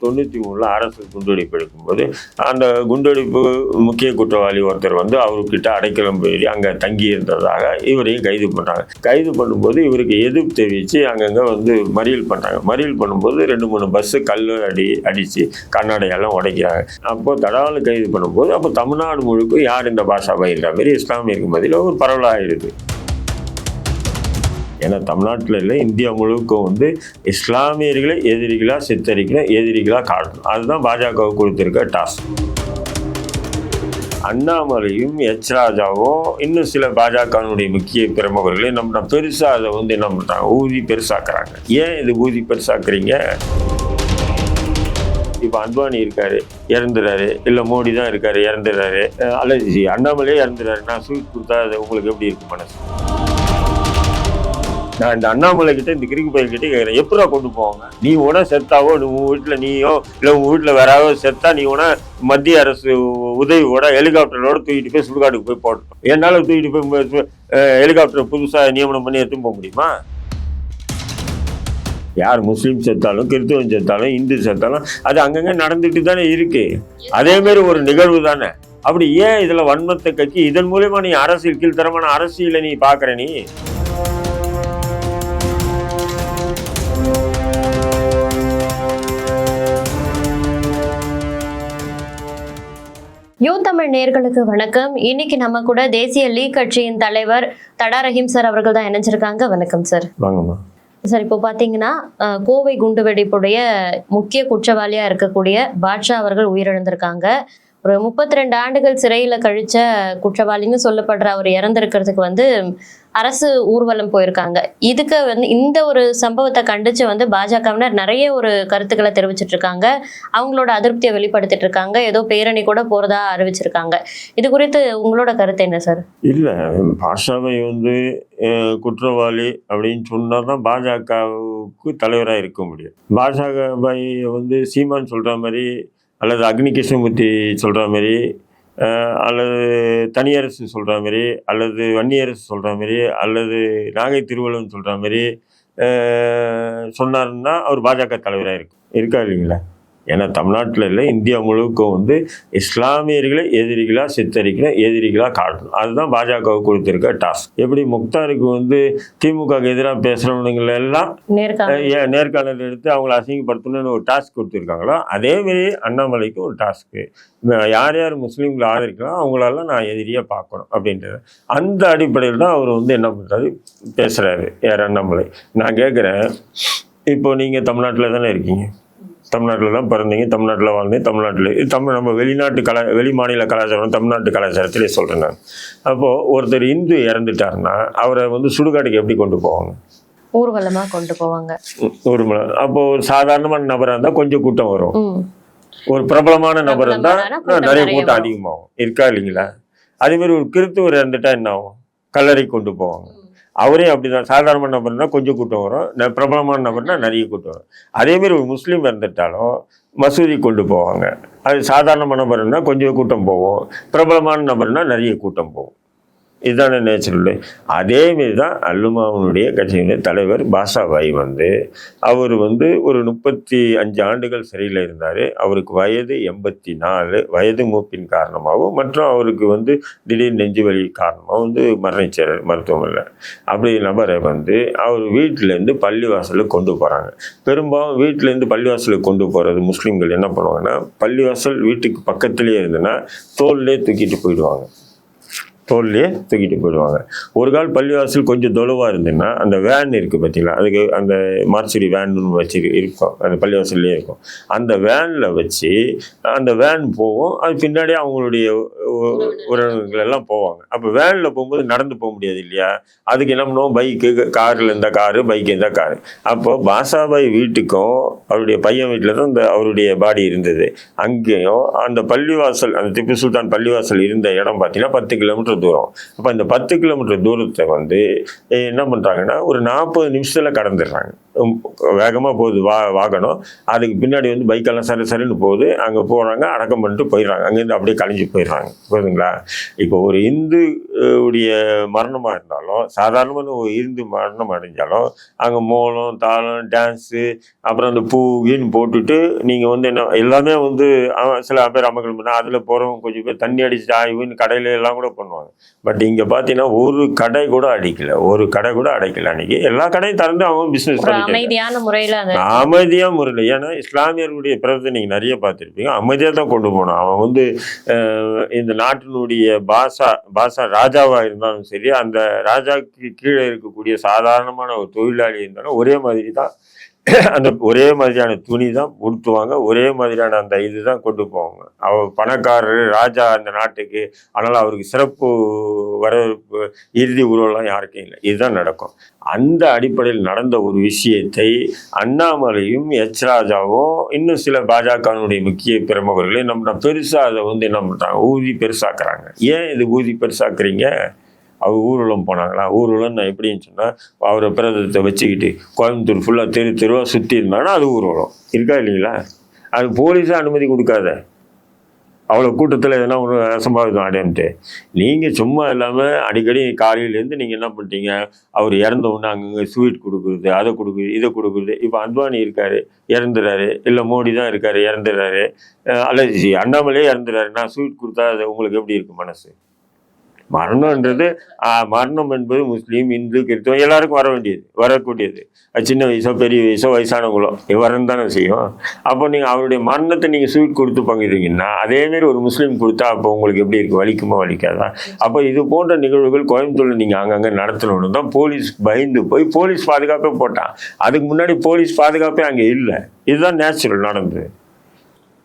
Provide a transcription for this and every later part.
தொண்ணூற்றி மூணில் அரசு குண்டுவெடிப்பு எடுக்கும்போது அந்த குண்டுவெடிப்பு முக்கிய குற்றவாளி ஒருத்தர் வந்து அவர்கிட்ட அடைக்கலம் போய் அங்கே தங்கி இருந்ததாக இவரையும் கைது பண்ணுறாங்க கைது பண்ணும்போது இவருக்கு எதிர்ப்பு தெரிவித்து அங்கங்கே வந்து மறியல் பண்ணுறாங்க மறியல் பண்ணும்போது ரெண்டு மூணு பஸ்ஸு கல் அடி அடித்து கண்ணாடையெல்லாம் உடைக்கிறாங்க. அப்போ தடாவில் கைது பண்ணும்போது அப்போ தமிழ்நாடு முழுக்க யார் இந்த பாஷா பயிர்ற மாதிரி இஸ்லாமியருக்கு மதியில் ஒரு பரவலாகிடுது ஏன்னா தமிழ்நாட்டில் இல்லை இந்தியா முழுக்கும் வந்து இஸ்லாமியர்களை எதிரிகளாக சித்தரிக்கணும் எதிரிகளாக காட்டணும். அதுதான் பாஜக கொடுத்துருக்க டாஸ்க் அண்ணாமலையும் எச் ராஜாவும் இன்னும் சில பாஜகவினுடைய முக்கிய பிரமுகர்களையும் நம்ம பெருசாக அதை வந்து என்ன பண்ணுறாங்க ஊதி பெருசாக்குறாங்க. ஏன் இது ஊதி பெருசாக்குறீங்க? இப்போ அத்வானி இருக்காரு இறந்துறாரு. இல்லை மோடி தான் இருக்காரு இறந்துறாரு. அல்லது அண்ணாமலையே இறந்துறாரு. நான் ஸ்வீட் கொடுத்தா அது உங்களுக்கு எப்படி இருக்கு மனசு? நான் இந்த அண்ணாமலை கிட்ட இந்த கிரிக்கு பயிர் கிட்ட கேட்குறேன் எப்படா கொண்டு போவாங்க? நீ உன செத்தாவோ நீ உன் வீட்டில் நீயோ இல்லை உங்கள் வீட்டில் வேறாவோ செத்தா நீ உன மத்திய அரசு உதவியோட ஹெலிகாப்டரோட தூக்கிட்டு போய் சுடுகாட்டுக்கு போய் போட்டோம் என்னால் தூக்கிட்டு போய் ஹெலிகாப்டர் புதுசாக நியமனம் பண்ணி எடுத்துன்னு போக முடியுமா? யார் முஸ்லீம் செத்தாலும் கிறிஸ்துவன் செத்தாலும் இந்து செத்தாலும் அது அங்கங்கே நடந்துட்டு தானே இருக்கு. அதேமாரி ஒரு நிகழ்வு தானே. அப்படி ஏன் இதில் வன்மத்தை கட்சி இதன் மூலயமா நீ அரசியல் கீழ்த்தரமான அரசியலை நீ பார்க்குற நீ? யூ தமிழ் நேர்களுக்கு வணக்கம். இன்னைக்கு நம்ம கூட தேசிய லீக் கட்சியின் தலைவர் தடா ரஹீம் சார் அவர்கள் தான் இணைஞ்சிருக்காங்க. வணக்கம் சார். சார் இப்போ பார்த்தீங்கன்னா கோவை குண்டுவெடிப்புடைய முக்கிய குற்றவாளியா இருக்கக்கூடிய பாட்ஷா அவர்கள் உயிரிழந்திருக்காங்க. ஒரு முப்பத்தி ரெண்டு ஆண்டுகள் சிறையில் கழிச்ச குற்றவாளின்னு சொல்லப்படுற அவர் இறந்துருக்கிறதுக்கு வந்து அரசு ஊர்வலம் போயிருக்காங்க. இதுக்கு வந்து இந்த ஒரு சம்பவத்தை கண்டிச்சு வந்து பாஜகவினர் நிறைய ஒரு கருத்துக்களை தெரிவிச்சிட்டு இருக்காங்க அவங்களோட அதிருப்தியை வெளிப்படுத்திட்டு இருக்காங்க ஏதோ பேரணி கூட போறதா அறிவிச்சிருக்காங்க. இது குறித்து உங்களோட கருத்து என்ன சார்? இல்லை பாஷாவை வந்து குற்றவாளி அப்படின்னு சொன்னால் தான் பாஜகவுக்கு தலைவராக இருக்க முடியும். பாஜக வந்து சீமான் சொல்கிற மாதிரி அல்லது அக்னி கிருஷ்ணமூர்த்தி சொல்கிற மாதிரி அல்லது தனியரசு சொல்கிற மாதிரி அல்லது வன்னியரசு சொல்கிற மாதிரி அல்லது நாகை திருவள்ளுவன் சொல்கிற மாதிரி சொன்னார்னா அவர் பாஜக தலைவராக இருக்கும் இருக்கா இல்லைங்களா? ஏன்னா தமிழ்நாட்டில் இல்லை இந்தியா முழுக்க வந்து இஸ்லாமியர்களை எதிரிகளாக சித்தரிக்கணும் எதிரிகளாக காட்டணும். அதுதான் பாஜக கொடுத்துருக்க டாஸ்க் எப்படி முக்தாருக்கு வந்து திமுக எதிராக பேசுகிறவனுங்களை எல்லாம் நேர்காணல். எடுத்து அவங்கள அசிங்கப்படுத்தணும்னு ஒரு டாஸ்க் கொடுத்துருக்காங்களோ அதேமாரி அண்ணாமலைக்கு ஒரு டாஸ்க்கு யார் யார் முஸ்லீம்களை ஆதரிக்கலாம் அவங்களெல்லாம் நான் எதிரியாக பார்க்கணும் அப்படின்றது. அந்த அடிப்படையில் தான் அவர் வந்து என்ன பண்ணுறாரு பேசுகிறாரு யார் அண்ணாமலை? நான் கேட்குறேன் இப்போ நீங்கள் தமிழ்நாட்டில் தானே இருக்கீங்க? தமிழ்நாட்டில் தான் பிறந்தீங்க தமிழ்நாட்டில் வாழ்ந்தீங்க தமிழ்நாட்டில். தமிழ் நம்ம வெளிநாட்டு கலா வெளி மாநில கலாச்சாரம் தமிழ்நாட்டு கலாச்சாரத்திலே சொல்கிறேன் நான். அப்போது ஒருத்தர் இந்து இறந்துட்டாருன்னா அவரை வந்து சுடுகாட்டுக்கு எப்படி கொண்டு போவாங்க? ஊர்வலமா கொண்டு போவாங்க. நேரம். அப்போ ஒரு சாதாரணமான நபராக இருந்தால் கொஞ்சம் கூட்டம் வரும். ஒரு பிரபலமான நபர் இருந்தால் நிறைய கூட்டம். அதிகமாகும். இருக்கா இல்லைங்களா? அதே மாதிரி ஒரு கிறித்துவர் இறந்துட்டா என்ன ஆகும்? கல்லறை கொண்டு போவாங்க. அவரே அப்படிதான். சாதாரண நபர்னால் கொஞ்சம் கூட்டம் வரும். பிரபலமான நபர்னா நிறைய கூட்டம் வரும். அதேமாரி ஒரு முஸ்லீம் இறந்துட்டாலும் மசூதி கொண்டு போவாங்க. அது சாதாரண நபர்னா கொஞ்சம் கூட்டம் போகும். பிரபலமான நபர்னா நிறைய கூட்டம் போகும். இதுதான நேச்சுரல் அதே மாரி தான் அல்லுமாவுனுடைய கட்சியினுடைய தலைவர் பாஷாபாய் வந்து அவர் வந்து ஒரு முப்பத்தி அஞ்சு ஆண்டுகள் சிறையில் இருந்தார். அவருக்கு வயது எண்பத்தி நாலு வயது மூப்பின் காரணமாகவும் மற்றும் அவருக்கு வந்து திடீர் நெஞ்சு வலி காரணமாக வந்து மரணிச்சார் மருத்துவமனையில். அப்படி நபரை வந்து அவர் வீட்டிலேருந்து பள்ளிவாசலுக்கு கொண்டு போகிறாங்க பெரும்பாலும் வீட்டிலேருந்து பள்ளிவாசலுக்கு கொண்டு போகிறது முஸ்லீம்கள் என்ன பண்ணுவாங்கன்னா பள்ளிவாசல் வீட்டுக்கு பக்கத்துலேயே இருந்ததுன்னா தோல்லே தூக்கிட்டு போயிடுவாங்க. தோல்லையே தூக்கிட்டு போயிடுவாங்க. ஒரு கால் பள்ளிவாசல் கொஞ்சம் தொலைவாக இருந்ததுன்னா அந்த வேன் இருக்குது பார்த்தீங்களா அதுக்கு அந்த மார்ச்சரி வேன் வச்சு இருக்கும். அந்த பள்ளிவாசல்லே இருக்கும். அந்த வேனில் வச்சு அந்த வேன் போகும். அது பின்னாடி அவங்களுடைய உறவினர்கள். எல்லாம் போவாங்க. அப்போ வேனில் போகும்போது நடந்து போக முடியாது இல்லையா? அதுக்கு என்ன பண்ணுவோம்? பைக்கு காரில் இருந்தால் காரு பைக் இருந்தால் காரு. அப்போ பாசாபாய் வீட்டுக்கும் அவருடைய பையன் வீட்டில் தான் இந்த அவருடைய பாடி இருந்தது. அங்கேயும் அந்த பள்ளிவாசல் அந்த திப்பு சுல்தான் பள்ளிவாசல் இருந்த இடம் பார்த்தீங்கன்னா பத்து கிலோமீட்டர் தூரம். அப்போ அந்த பத்து கிலோமீட்டர் தூரத்தை வந்து என்ன பண்ணுறாங்கன்னா ஒரு நாற்பது நிமிஷத்தில் கடந்துடுறாங்க. வேகமாக போகுது வா வாகனம். அதுக்கு பின்னாடி வந்து பைக்கெல்லாம் சரி சரின்னு போகுது. அங்கே போகிறாங்க அடக்கம் பண்ணிட்டு போயிடுறாங்க. அங்கேருந்து அப்படியே கழிஞ்சு போயிடுறாங்க. புரியுதுங்களா? இப்போ ஒரு இந்து உடைய மரணமாக இருந்தாலும் சாதாரணமான ஒரு இந்து மரணம் அடைஞ்சாலும் அங்கே மோளம் தாளம் டான்ஸு அப்புறம் அந்த பூ கீன்னு போட்டுட்டு நீங்கள் வந்து என்ன எல்லாமே வந்து அவன் சில பேர் அமகல் பண்ணால் அதில் போகிறவங்க கொஞ்சம் பேர் தண்ணி அடிச்சுட்டு ஆய்வுன்னு கடையில எல்லாம் கூட பண்ணுவாங்க. பட் இங்கே பார்த்தீங்கன்னா ஒரு கடை கூட அடிக்கல. ஒரு கடை கூட அடைக்கல அன்றைக்கி எல்லா கடையும் திறந்து அவங்க பிஸ்னஸ் பண்ணி அமைதியான முறையில அந்த அமைதியா முறையில் ஏன்னா இஸ்லாமியர்களுடைய பிறத்தை நீங்க நிறைய பார்த்துருப்பீங்க. அமைதியா தான் கொண்டு போனான் அவன் வந்து இந்த நாட்டினுடைய பாஷா பாஷா ராஜாவா இருந்தாலும் சரி அந்த ராஜாக்கு கீழே இருக்கக்கூடிய சாதாரணமான ஒரு தொழிலாளி இருந்தாலும் ஒரே மாதிரி தான் அந்த ஒரே மாதிரியான துணி தான் உடுத்துவாங்க. ஒரே மாதிரியான அந்த இதுதான் கொண்டு போவாங்க. அவர் பணக்காரர் ராஜா அந்த நாட்டுக்கு ஆனால் அவருக்கு சிறப்பு வரவேற்பு இறுதி உருவெல்லாம் யாருக்கும் இல்லை. இதுதான் நடக்கும். அந்த அடிப்படையில் நடந்த ஒரு விஷயத்தை அண்ணாமலையும் எச். ராஜாவும் இன்னும் சில பாஜகவினுடைய முக்கிய பிரமுகர்களையும் நம்ம பெருசாக அதை வந்து என்ன பண்ணுறாங்க ஊதி பெருசாக்குறாங்க. ஏன் இது ஊதி பெருசாக்குறீங்க? அவர் ஊர்வலம் போனாங்களா? ஊர்வலம் நான் எப்படின்னு சொன்னால் அவரை பிரதத்தை வச்சுக்கிட்டு கோயம்புத்தூர் ஃபுல்லாக தெரு தெருவாக சுற்றி இருந்தாங்கன்னா அது ஊர்வலம் இருக்கா இல்லைங்களா? அது போலீஸாக அனுமதி கொடுக்காத. அவ்வளோ கூட்டத்தில் எதனா ஒரு அசம்பாவிதம் அடையன்ட்டு நீங்கள் சும்மா இல்லாமல் அடிக்கடி காலையிலேருந்து நீங்கள் என்ன பண்ணிட்டீங்க? அவர் இறந்த உடனே அங்கங்கே ஸ்வீட் கொடுக்குறது அதை கொடுக்குது இதை கொடுக்குறது. இப்போ அத்வானி இருக்கார் இறந்துறாரு. இல்லை மோடி தான் இருக்கார் இறந்துறாரு. அல்லது அண்ணாமலே இறந்துறாரு. நான் ஸ்வீட் கொடுத்தா அது உங்களுக்கு எப்படி இருக்கும் மனசு? மரணம்ன்றது மரணம் என்பது முஸ்லீம் இந்து கிறிஸ்தவம் எல்லாருக்கும் வர வேண்டியது வரக்கூடியது. சின்ன வயசோ பெரிய வயசோ வயசானவங்களோ வரணும் தானே செய்யும். அப்போ நீங்கள் அவருடைய மரணத்தை நீங்கள் ஸ்வீட் கொடுத்து பங்கிடுவீங்கன்னா அதேமாரி ஒரு முஸ்லீம் கொடுத்தா அப்போ உங்களுக்கு எப்படி இருக்குது வலிக்குமா வலிக்காதா? அப்போ இது போன்ற நிகழ்வுகள் கோயம்புத்தூரில் நீங்கள் அங்கங்கே நடத்தணும்னு தான் போலீஸ் பயந்து போய் போலீஸ் பாதுகாப்பே போட்டான். அதுக்கு முன்னாடி போலீஸ் பாதுகாப்பே அங்கே இல்லை. இதுதான் நேச்சுரல் நடந்தது.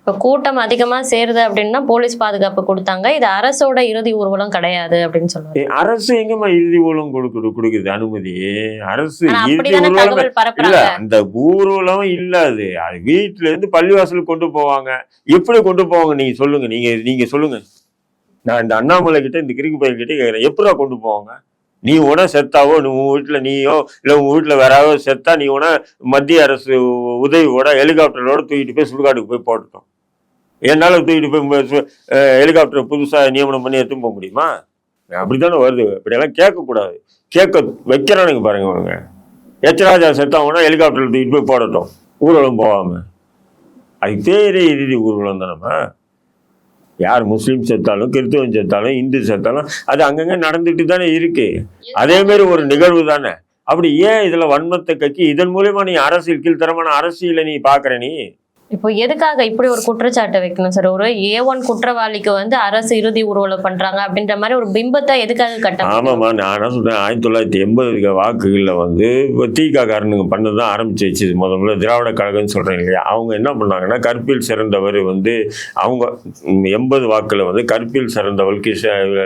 இப்ப கூட்டம் அதிகமா சேருது அப்படின்னா போலீஸ் பாதுகாப்பு கொடுத்தாங்க. இது அரசோட இறுதி ஊர்வலம் கிடையாது அப்படின்னு சொல்லுவாங்க. அரசு எங்கம்மா இறுதி ஊர்வலம் கொடுக்குது கொடுக்குது? அனுமதி. அரசு இல்ல அந்த ஊர்வலம் இல்ல அது. வீட்டுல இருந்து பள்ளிவாசலுக்கு கொண்டு போவாங்க. எப்படி கொண்டு போவாங்க நீங்க சொல்லுங்க. நீங்க நீங்க சொல்லுங்க. நான் இந்த அண்ணாமலை கிட்ட இந்த கிறுக்கு பையன் கிட்ட கேட்கறேன் எப்படா கொண்டு போவாங்க? நீ உன செத்தாவோ நீ உன் வீட்டில் நீயோ இல்லை உன் வீட்டில் வேறாவோ செத்தா நீ உன மத்திய அரசு உதவியோட ஹெலிகாப்டரோட தூக்கிட்டு போய் சுடுகாட்டுக்கு போய் போட்டுட்டோம். என்னால் தூக்கிட்டு போய் ஹெலிகாப்டர் புதுசாக நியமனம் பண்ணி எடுத்துன்னு போக முடியுமா? அப்படித்தானே வருது. இப்படியெல்லாம் கேட்கக்கூடாது. கேட்க வைக்கிறானுங்க பாருங்க அவங்க எச்சராஜா செத்தவங்கன்னா ஹெலிகாப்டரில் தூக்கிட்டு போய் போடட்டும். ஊர்வலம் போகாமல் அது பேரே இறுதி ஊர்வலம் தானம்மா யார் முஸ்லீம் செத்தாலும் கிறிஸ்துவன் செத்தாலும் இந்து செத்தாலும் அது அங்கங்க நடந்துட்டு தானே இருக்கு. அதே மாதிரி ஒரு நிகழ்வு தானே. அப்படி ஏன் இதுல வன்மத்தை கக்கி? இதன் மூலியமா நீ அரசியல் கீழ்த்தரமான அரசியலை நீ பாக்குற நீ? இப்போ எதுக்காக இப்படி ஒரு குற்றச்சாட்டை வைக்கணும் சார்? ஒரு ஏ ஒன் குற்றவாளிக்கு வந்து அரசு இறுதி ஊர்வலம் பண்றாங்க அப்படின்ற மாதிரி ஒரு பிம்பத்தை எதுக்காக கட்ட ஆமாம்மா நான் சொல்றேன்? ஆயிரத்தி தொள்ளாயிரத்தி எண்பது வாக்குகளில் வந்து இப்போ தீகா பண்ணது தான் ஆரம்பிச்சு வச்சு முத முதல்ல. திராவிட கழகம்னு சொல்றேன் இல்லையா? அவங்க என்ன பண்ணாங்கன்னா கற்பில் சிறந்தவர் வந்து அவங்க எண்பது வாக்கில் வந்து கற்பில் சிறந்தவள் கிஷ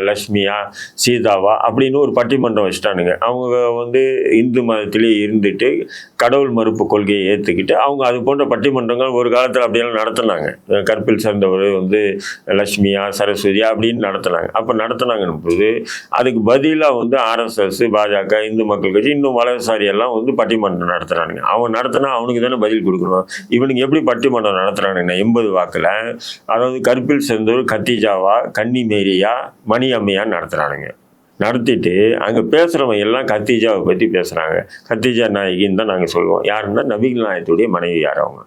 லட்சுமியா சீதாவா அப்படின்னு ஒரு பட்டிமன்றம் வச்சுட்டானுங்க. அவங்க வந்து இந்து மதத்திலே இருந்துட்டு கடவுள் மறுப்பு கொள்கையை ஏற்றுக்கிட்டு அவங்க அது போன்ற பட்டிமன்றங்கள் ஒரு காலத்தில் அப்படியெல்லாம் நடத்தினாங்க. கற்பில் சேர்ந்தவர் வந்து லட்சுமியா சரஸ்வதியா அப்படின்னு நடத்தினாங்க. அப்போ நடத்தினாங்கன்னு போது அதுக்கு பதிலாக வந்து ஆர்எஸ்எஸ் பாஜக இந்து மக்கள் கட்சி இன்னும் வலதுசாரி எல்லாம் வந்து பட்டிமன்றம் நடத்துகிறானுங்க அவன் நடத்தினா அவனுக்கு தானே பதில் கொடுக்கணும். இவனுக்கு எப்படி பட்டிமன்றம் நடத்துகிறானுங்கன்னா எண்பது வாக்கில் அதாவது கற்பில் சேர்ந்தவர் கத்திஜாவா கன்னி மேரியா மணி அம்மையா நடத்திட்டு அங்கே பேசுகிறவங்க எல்லாம் கத்திஜாவை பற்றி பேசுகிறாங்க கத்திஜா நாயகின்னு தான் நாங்கள் சொல்லுவோம். யாருன்னா நபிகள் நாயத்துடைய மனைவி யார் அவங்க?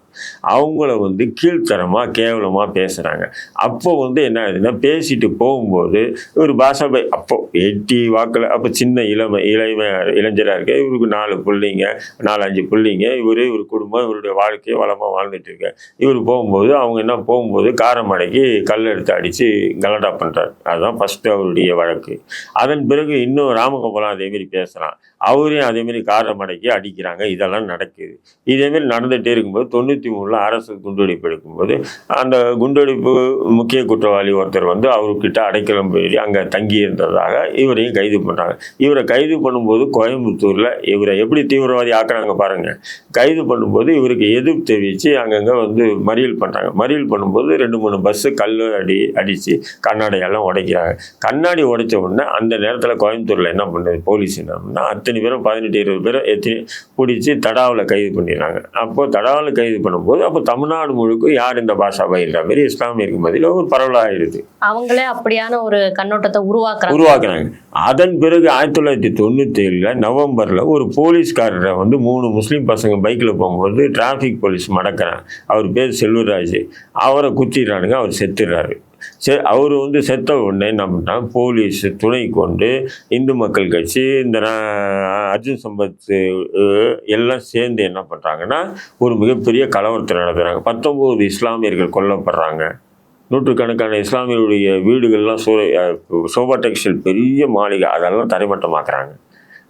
அவங்கள வந்து கீழ்த்தரமாக கேவலமாக பேசுகிறாங்க அப்போ வந்து என்ன ஆகுதுன்னா பேசிட்டு போகும்போது ஒரு பாஷாபாய் அப்போ எட்டி வாக்கில் அப்போ சின்ன இளமை இளைம இளைஞராக இருக்க இவருக்கு நாலு பிள்ளைங்க நாலு அஞ்சு பிள்ளைங்க இவரே இவர் குடும்பம் இவருடைய வாழ்க்கையை வளமாக வாழ்ந்துட்டு இருக்கு. இவர் போகும்போது அவங்க என்ன போகும்போது காரமடைக்கு கல் எடுத்து அடித்து கலடா பண்ணுறாரு அதுதான் ஃபஸ்ட்டு அவருடைய வழக்கு. அதன் பிறகு இன்னும் ராமகோபாலம் அதே மாதிரி பேசுகிறான் அவரையும் அதேமாரி காரை மடக்கி அடிக்கிறாங்க. இதெல்லாம் நடக்குது. இதேமாரி நடந்துகிட்டே இருக்கும்போது தொண்ணூற்றி மூணில் அரசு குண்டுவெடிப்பு எடுக்கும்போது அந்த குண்டுவெடிப்பு முக்கிய குற்றவாளி ஒருத்தர் வந்து அவர்கிட்ட அடைக்கலம் பேடி அங்கே தங்கி இருந்ததாக இவரையும் கைது பண்ணுறாங்க இவரை கைது பண்ணும்போது கோயம்புத்தூரில் இவரை எப்படி தீவிரவாதி ஆக்குறாங்க பாருங்கள் கைது பண்ணும்போது இவருக்கு எதிர்ப்பு தெரிவித்து அங்கங்கே வந்து மறியல் பண்ணுறாங்க மறியல் பண்ணும்போது ரெண்டு மூணு பஸ்ஸு கல் அடி அடித்து கண்ணாடியெல்லாம் உடைக்கிறாங்க. கண்ணாடி உடைச்ச உடனே அந்த நேரத்தில் கோயம்புத்தூரில் என்ன பண்ணுது? போலீஸ் என்ன பண்ணால் அத்தனை பேரும் பதினெட்டு இருபது பேரை எத்தனை பிடிச்சி தடாவில் கைது பண்ணிடுறாங்க. அப்போ தடாவில் கைது பண்ணும்போது அப்போ தமிழ்நாடு முழுக்க யார் இந்த பாஷா பயின்ற மாதிரி இஸ்லாமியருக்கு மத்தியில் ஒரு பரவலாகிடுது அவங்களே அப்படியான ஒரு கண்ணோட்டத்தை உருவாக்குறாங்க. உருவாக்குறாங்க. அதன் பிறகு ஆயிரத்தி தொள்ளாயிரத்தி தொண்ணூற்றி ஏழில் நவம்பரில் ஒரு போலீஸ்காரரை வந்து மூணு முஸ்லீம் பசங்க பைக்கில் போகும்போது டிராஃபிக் போலீஸ் மடக்கிறாங்க. அவர் பேர் செல்வராஜ். அவரை குத்திடுறானுங்க அவர் செத்துடுறாரு. செ அவர் வந்து செத்த உடனே என்ன பண்ணாங்க போலீஸ் துணை கொண்டு இந்து மக்கள் கட்சி இந்த அர்ஜுன் சம்பத் எல்லாம் சேர்ந்து என்ன பண்ணுறாங்கன்னா ஒரு மிகப்பெரிய கலவரத்தை நடத்துகிறாங்க பத்தொம்போது இஸ்லாமியர்கள் கொல்லப்படுறாங்க. நூற்றுக்கணக்கான இஸ்லாமியருடைய வீடுகள்லாம் சோ சோபா டெக்ஸ்டைல் பெரிய மாளிகை அதெல்லாம் தரைமட்டமாக்குறாங்க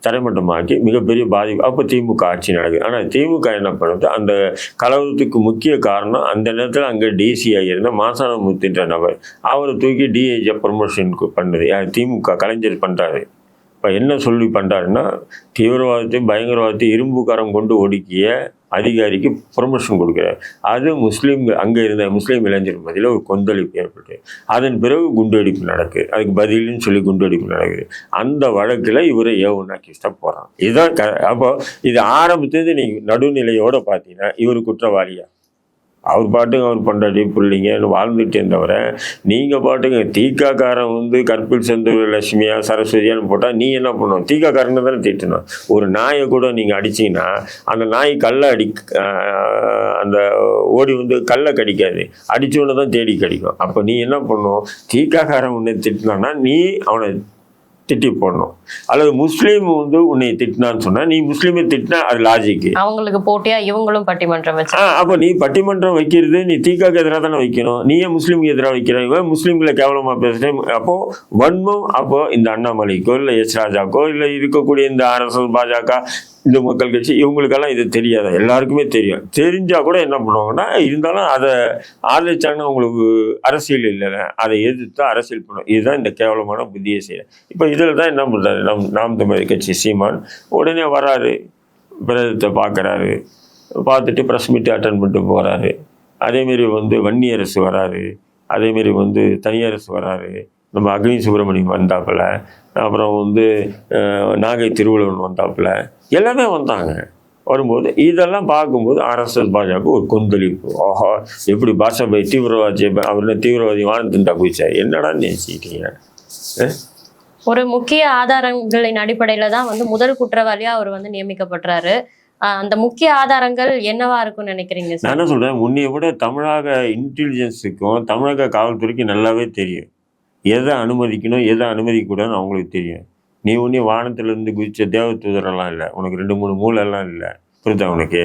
தரைமட்டமாக்கி மிகப்பெரிய பாதிப்பு. அப்போ திமுக ஆட்சி நடக்குது. ஆனால் திமுக என்ன பண்ணுது? அந்த கலவரத்துக்கு முக்கிய காரணம் அந்த நேரத்தில் அங்கே டிசியாக இருந்த மாசானமுத்துன்ற நபர். அவரை தூக்கி டிஏஜை ப்ரொமோஷனுக்கு பண்ணுது. திமுக கலைஞர் பண்ணுறாரு இப்போ என்ன சொல்லி பண்ணுறாருன்னா தீவிரவாதத்தையும் பயங்கரவாதத்தையும் இரும்புக்காரம் கொண்டு ஒடுக்கிய அதிகாரிக்கு ப்ரொமோஷன் கொடுக்குறாரு. அது முஸ்லீம் அங்கே இருந்த முஸ்லீம் இளைஞர் மத்தியில் ஒரு கொந்தளிப்பு ஏற்பட்டு அதன் பிறகு குண்டுவெடிப்பு நடக்குது. அதுக்கு பதிலுன்னு சொல்லி குண்டுவெடிப்பு நடக்குது. அந்த வழக்கில் இவரை ஏவுனாக்கிஸ்டாக போகிறான் இதுதான் க அப்போ இது ஆரம்பத்துலேருந்து நீங்கள் நடுநிலையோடு பார்த்தீங்கன்னா இவர் குற்றவாளியாக அவர் பாட்டுக்கு அவர் பொண்டாட்டி பிள்ளைங்கன்னு வாழ்ந்துட்டு இருந்தவரை நீங்கள் பாட்டுங்க தீக்காக்காரன் வந்து கற்பில் செந்தூர் லட்சுமியா சரஸ்வதியான்னு போட்டால் நீ என்ன பண்ணுவோம் தீக்காக்காரனை தானே திட்டணும். ஒரு நாயை கூட நீங்கள் அடிச்சீங்கன்னா அந்த நாய் கல்லை அடி அந்த ஓடி வந்து கல்லை கடிக்காது. அடித்தோன்னு தான் தேடி கடிக்கும். அப்போ நீ என்ன பண்ணும்? தீக்காக்காரன் உன்னை திட்டினான்னா நீ அவனை திட்டி போடணும். அல்லது முஸ்லீம் வந்து உன்னை திட்டினான்னு சொன்னா நீ முஸ்லீமை திட்டினா அது லாஜிக்கு அவங்களுக்கு போட்டியா இவங்களும் பட்டிமன்றம் வச்சு அப்போ நீ பட்டிமன்றம் வைக்கிறது நீ தீக்காக்கு எதிராக தானே வைக்கணும். நீ ஏன் முஸ்லீமுக்கு எதிராக வைக்கிற. இவன் முஸ்லீம்களை கேவலமாக பேசுகிறேன் அப்போ வன்மம் அப்போ இந்த அண்ணாமலைக்கோ இல்லை எஸ் ராஜாக்கோ இல்லை இருக்கக்கூடிய இந்த அரசு பாஜக இந்து மக்கள் கட்சி இவங்களுக்கெல்லாம் இது தெரியாது? எல்லாருக்குமே தெரியும். தெரிஞ்சால் கூட என்ன பண்ணுவாங்கன்னா இருந்தாலும் அதை ஆதரிச்சாங்கன்னா அவங்களுக்கு அரசியல் இல்லைல்ல. அதை எதிர்த்து அரசியல் பண்ணும் இதுதான் இந்த கேவலமான புத்தியை செய்ய இப்போ இதில் தான் என்ன பண்ணுறாரு நம் நாம் தமிழர் கட்சி சீமான் உடனே வராரு பிரதத்தை பார்க்குறாரு. பார்த்துட்டு ப்ரெஸ் மீட் அட்டன் பண்ணிட்டு போகிறாரு அதேமாரி வந்து வன்னி அரசு வராரு. அதேமாரி வந்து தனியரசு வராரு. நம்ம அக்னி சுப்பிரமணியம் வந்தாப்புல. அப்புறம் வந்து நாகை திருவள்ளுவன் வந்தாப்புல. எல்லாமே வந்தாங்க. வரும்போது இதெல்லாம் பார்க்கும்போது ஆர்எஸ்எஸ் பாஜக ஒரு கொந்தளிப்பு. ஆஹா எப்படி பாஷா பை தீவிரவாதி அவர் என்ன தீவிரவாதி வானத்துண்டா போயிச்சார் என்னடா நினைச்சிக்கிட்டீங்க ஒரு முக்கிய ஆதாரங்களின் அடிப்படையில தான் வந்து முதல் குற்றவாளியா அவர் வந்து நியமிக்கப்பட்டாரு ஆஹ் அந்த முக்கிய ஆதாரங்கள் என்னவா இருக்கும்னு நினைக்கிறீங்க நான் என்ன சொல்கிறேன் உன்னைய விட தமிழக இன்டெலிஜென்ஸுக்கும் தமிழக காவல்துறைக்கும் நல்லாவே தெரியும். எதை அனுமதிக்கணும் எதை அனுமதிக்கக்கூடாதுன்னு அவங்களுக்கு தெரியும். நீ ஒன்றும் வானத்திலேருந்து குதிச்ச தேவதூதரெல்லாம் இல்லை. உனக்கு ரெண்டு மூணு மூலெல்லாம் இல்லை. புரியுதா உனக்கு?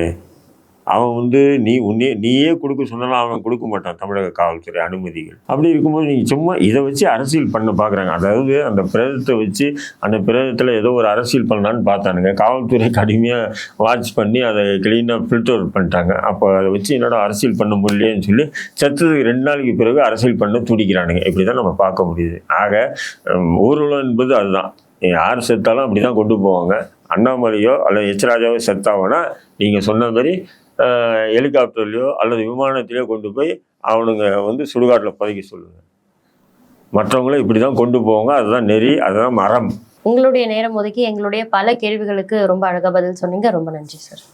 அவன் வந்து நீ உன்னே நீயே கொடுக்க சொன்னாலும் அவன் கொடுக்க மாட்டான் தமிழக காவல்துறை அனுமதிகள். அப்படி இருக்கும்போது நீங்கள் சும்மா இதை வச்சு அரசியல் பண்ண பார்க்குறாங்க அதாவது அந்த பிரதத்தை வச்சு அந்த பிரதத்தில் ஏதோ ஒரு அரசியல் பண்ணலான்னு பார்த்தானுங்க. காவல்துறை கடுமையாக வாட்ச் பண்ணி அதை க்ளீனாக ஃபில்டர் பண்ணிட்டாங்க. அப்போ அதை வச்சு என்னோட அரசியல் பண்ண முடியலையேன்னு சொல்லி செத்ததுக்கு ரெண்டு நாளைக்கு பிறகு அரசியல் பண்ண துடிக்கிறானுங்க. இப்படி தான் நம்ம பார்க்க முடியுது. ஆக ஊர்வலம் என்பது அதுதான். யார் செத்தாலும் அப்படி தான் கொண்டு போவாங்க. அண்ணாமலையோ அல்லது எச் ராஜாவோ செத்தாவனா நீங்கள் சொன்ன மாதிரி ஹெலிகாப்டர்லையோ அல்லது விமானத்திலையோ கொண்டு போய் அவனுங்க வந்து சுடுகாட்டில் புதைக்க சொல்லுங்க. மற்றவங்களும் இப்படி தான் கொண்டு போவாங்க. அதுதான் நெறி அதுதான் மரம். உங்களுடைய நேரம் ஒதுக்கி எங்களுடைய பல கேள்விகளுக்கு ரொம்ப அழகாக பதில் சொன்னீங்க. ரொம்ப நன்றி சார்.